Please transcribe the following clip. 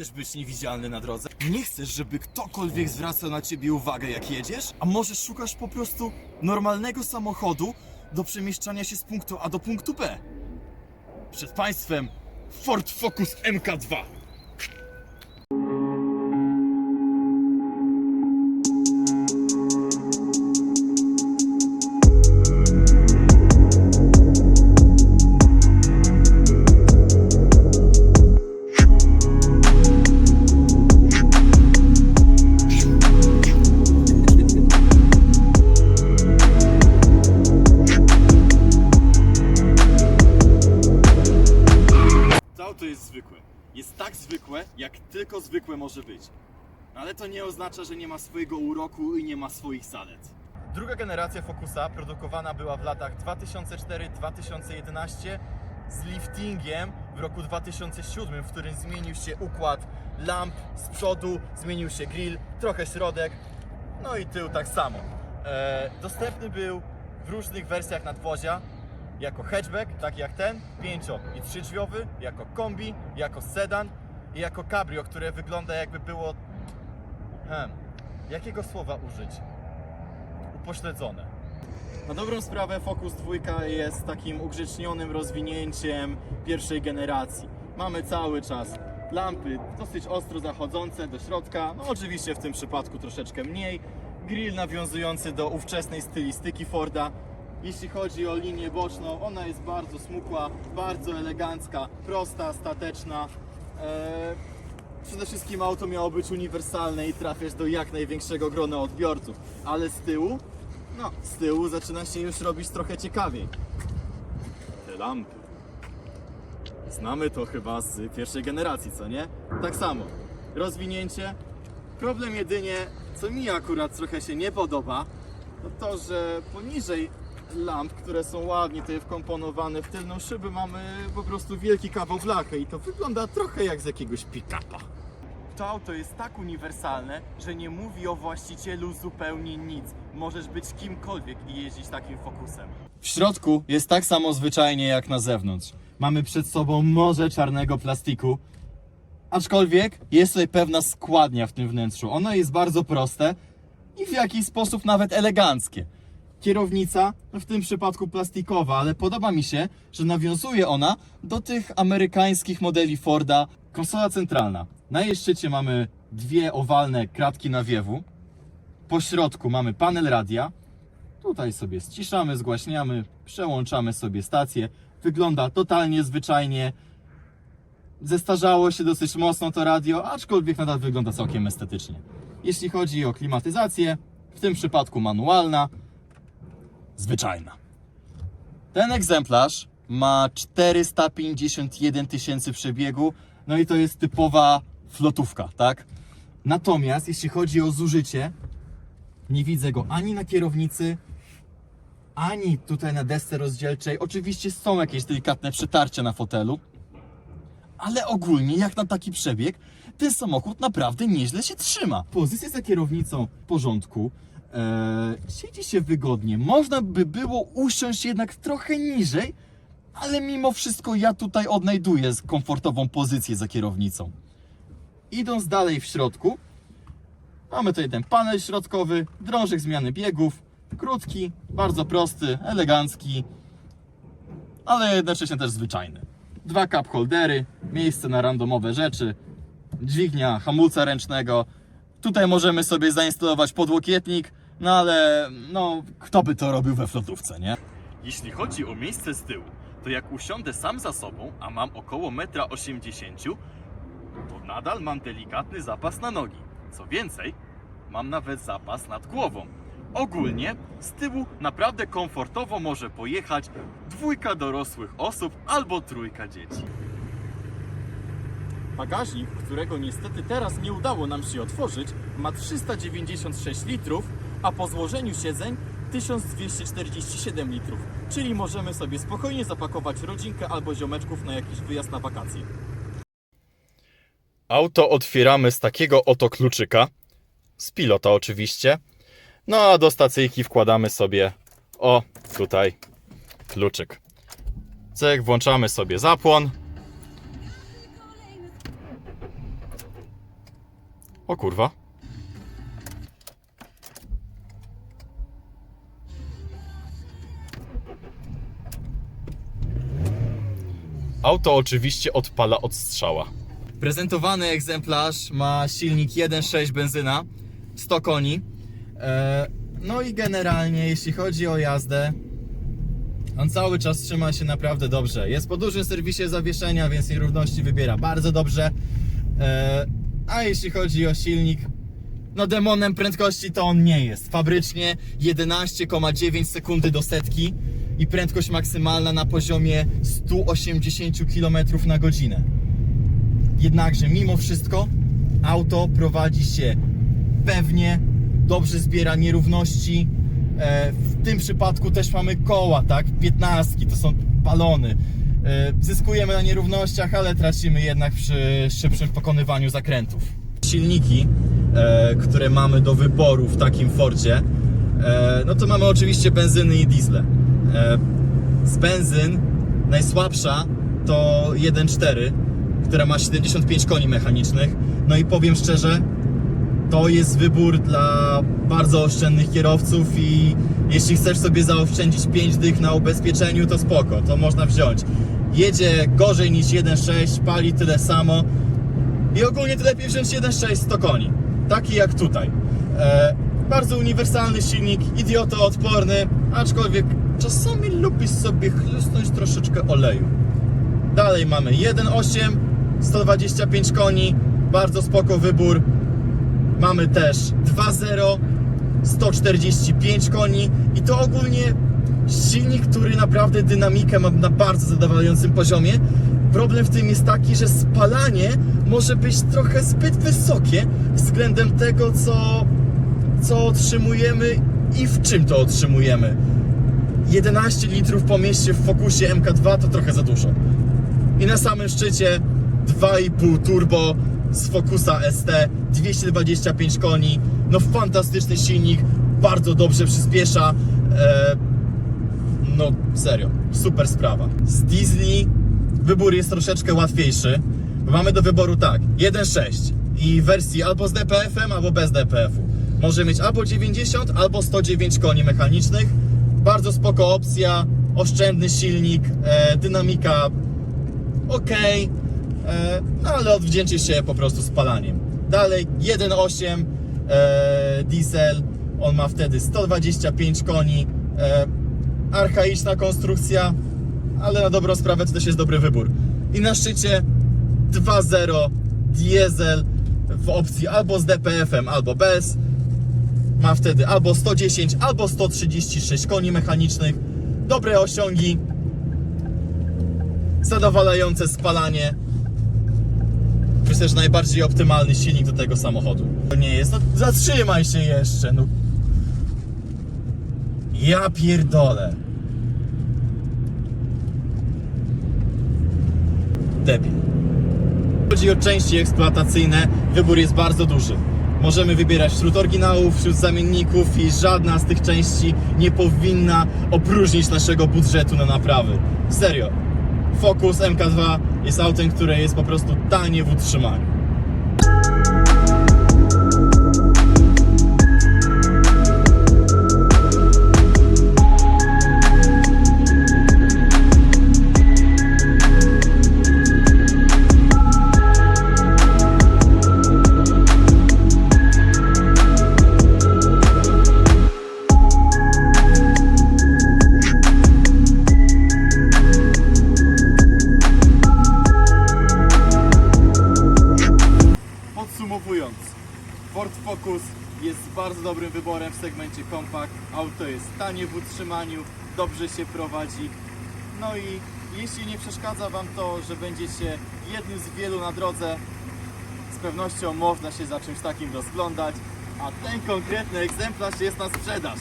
chcesz być niewidzialny na drodze? Nie chcesz, żeby ktokolwiek zwracał na ciebie uwagę jak jedziesz? A może szukasz po prostu normalnego samochodu do przemieszczania się z punktu A do punktu B? Przed państwem Ford Focus MK2. Zwykłe, jak tylko zwykłe może być. Ale to nie oznacza, że nie ma swojego uroku i nie ma swoich zalet. Druga generacja Focusa produkowana była w latach 2004-2011 z liftingiem w roku 2007, w którym zmienił się układ lamp z przodu, zmienił się grill, trochę środek, no i tył tak samo. E, dostępny był w różnych wersjach nadwozia, jako hatchback, taki jak ten, 5 i 3 drzwiowy, jako kombi, jako sedan i jako cabrio, które wygląda jakby było... Hmm, jakiego słowa użyć? Upośledzone. Na dobrą sprawę Focus 2 jest takim ugrzecznionym rozwinięciem pierwszej generacji. Mamy cały czas lampy dosyć ostro zachodzące do środka, no oczywiście w tym przypadku troszeczkę mniej. Grill nawiązujący do ówczesnej stylistyki Forda. Jeśli chodzi o linię boczną, ona jest bardzo smukła, bardzo elegancka, prosta, stateczna. Eee, przede wszystkim auto miało być uniwersalne i trafiać do jak największego grona odbiorców, ale z tyłu, no, z tyłu zaczyna się już robić trochę ciekawiej. Te lampy. Znamy to chyba z pierwszej generacji, co nie? Tak samo. Rozwinięcie. Problem jedynie, co mi akurat trochę się nie podoba, to to, że poniżej lamp, które są ładnie tutaj wkomponowane w tylną szybę, mamy po prostu wielki kawał blachy i to wygląda trochę jak z jakiegoś pick-upa. To auto jest tak uniwersalne, że nie mówi o właścicielu zupełnie nic. Możesz być kimkolwiek i jeździć takim fokusem. W środku jest tak samo zwyczajnie jak na zewnątrz. Mamy przed sobą morze czarnego plastiku, aczkolwiek jest tutaj pewna składnia w tym wnętrzu. Ono jest bardzo proste i w jakiś sposób nawet eleganckie. Kierownica, no w tym przypadku plastikowa, ale podoba mi się, że nawiązuje ona do tych amerykańskich modeli Forda. Konsola centralna. Na jej szczycie mamy dwie owalne kratki nawiewu. Po środku mamy panel radia. Tutaj sobie ściszamy, zgłaśniamy, przełączamy sobie stację. Wygląda totalnie zwyczajnie. Zestarzało się dosyć mocno to radio, aczkolwiek nadal wygląda całkiem estetycznie. Jeśli chodzi o klimatyzację, w tym przypadku manualna, zwyczajna. Ten egzemplarz ma 451 tysięcy przebiegu, no i to jest typowa flotówka, tak? Natomiast jeśli chodzi o zużycie, nie widzę go ani na kierownicy, ani tutaj na desce rozdzielczej. Oczywiście są jakieś delikatne przetarcia na fotelu, ale ogólnie jak na taki przebieg, ten samochód naprawdę nieźle się trzyma. Pozycja za kierownicą w porządku. Eee, siedzi się wygodnie. Można by było usiąść jednak trochę niżej, ale mimo wszystko ja tutaj odnajduję komfortową pozycję za kierownicą. Idąc dalej w środku, mamy tutaj ten panel środkowy, drążek zmiany biegów, krótki, bardzo prosty, elegancki, ale jednocześnie też zwyczajny. Dwa cup holdery, miejsce na randomowe rzeczy, dźwignia hamulca ręcznego. Tutaj możemy sobie zainstalować podłokietnik, no ale no kto by to robił we flotówce, nie? Jeśli chodzi o miejsce z tyłu, to jak usiądę sam za sobą, a mam około 1,80 m, to nadal mam delikatny zapas na nogi. Co więcej, mam nawet zapas nad głową. Ogólnie z tyłu naprawdę komfortowo może pojechać dwójka dorosłych osób albo trójka dzieci. Bagażnik, którego niestety teraz nie udało nam się otworzyć, ma 396 litrów, a po złożeniu siedzeń 1247 litrów. Czyli możemy sobie spokojnie zapakować rodzinkę albo ziomeczków na jakiś wyjazd na wakacje. Auto otwieramy z takiego oto kluczyka. Z pilota oczywiście. No a do stacyjki wkładamy sobie o tutaj kluczyk. Cyk, włączamy sobie zapłon. O kurwa. Auto oczywiście odpala od strzała. Prezentowany egzemplarz ma silnik 1.6 benzyna, 100 koni. E, No i generalnie, jeśli chodzi o jazdę, on cały czas trzyma się naprawdę dobrze. Jest po dużym serwisie zawieszenia, więc nierówności wybiera bardzo dobrze. E, A jeśli chodzi o silnik, no demonem prędkości to on nie jest. Fabrycznie 11,9 sekundy do setki i prędkość maksymalna na poziomie 180 km na godzinę. Jednakże mimo wszystko auto prowadzi się pewnie, dobrze zbiera nierówności. E, W tym przypadku też mamy koła, tak? 15, to są balony. E, Zyskujemy na nierównościach, ale tracimy jednak przy szybszym pokonywaniu zakrętów. Silniki, e, które mamy do wyboru w takim Fordzie, no to mamy oczywiście benzyny i diesle. E, Z benzyn najsłabsza to 1.4, która ma 75 koni mechanicznych. No i powiem szczerze, to jest wybór dla bardzo oszczędnych kierowców i jeśli chcesz sobie zaoszczędzić 5 dych na ubezpieczeniu, to spoko, to można wziąć. Jedzie gorzej niż 1.6, pali tyle samo i ogólnie to lepiej wziąć 1.6 100 koni, taki jak tutaj. E, bardzo uniwersalny silnik, idiotoodporny, aczkolwiek czasami lubi sobie chlusnąć troszeczkę oleju. Dalej mamy 1.8, 125 koni, bardzo spoko wybór. Mamy też 2.0, 145 koni i to ogólnie silnik, który naprawdę dynamikę ma na bardzo zadowalającym poziomie. Problem w tym jest taki, że spalanie może być trochę zbyt wysokie względem tego, co, co otrzymujemy i w czym to otrzymujemy. 11 litrów po mieście w Focusie MK2 to trochę za dużo. I na samym szczycie 2,5 turbo z Focusa ST, 225 koni. No fantastyczny silnik, bardzo dobrze przyspiesza. E, no serio, super sprawa. Z Disney wybór jest troszeczkę łatwiejszy, bo mamy do wyboru tak, 1.6 i wersji albo z DPF-em, albo bez DPF-u. Może mieć albo 90, albo 109 koni mechanicznych. Bardzo spoko opcja, oszczędny silnik, e, dynamika ok, e, no ale odwdzięczy się po prostu spalaniem. Dalej 1.8 e, diesel, on ma wtedy 125 koni, archaiczna konstrukcja, ale na dobrą sprawę to też jest dobry wybór. I na szczycie 2.0 diesel w opcji albo z DPF-em, albo bez. Ma wtedy albo 110, albo 136 koni mechanicznych, dobre osiągi, zadowalające spalanie. Myślę, że najbardziej optymalny silnik do tego samochodu. To nie jest. No, zatrzymaj się jeszcze, no. Ja pierdolę. Debil. Chodzi o części eksploatacyjne, wybór jest bardzo duży. Możemy wybierać wśród oryginałów, wśród zamienników i żadna z tych części nie powinna opróżnić naszego budżetu na naprawy. Serio. Focus MK2 jest autem, które jest po prostu tanie w utrzymaniu. Jest bardzo dobrym wyborem w segmencie compact. Auto jest tanie w utrzymaniu, dobrze się prowadzi. No i jeśli nie przeszkadza Wam to, że będziecie jednym z wielu na drodze, z pewnością można się za czymś takim rozglądać, a ten konkretny egzemplarz jest na sprzedaż.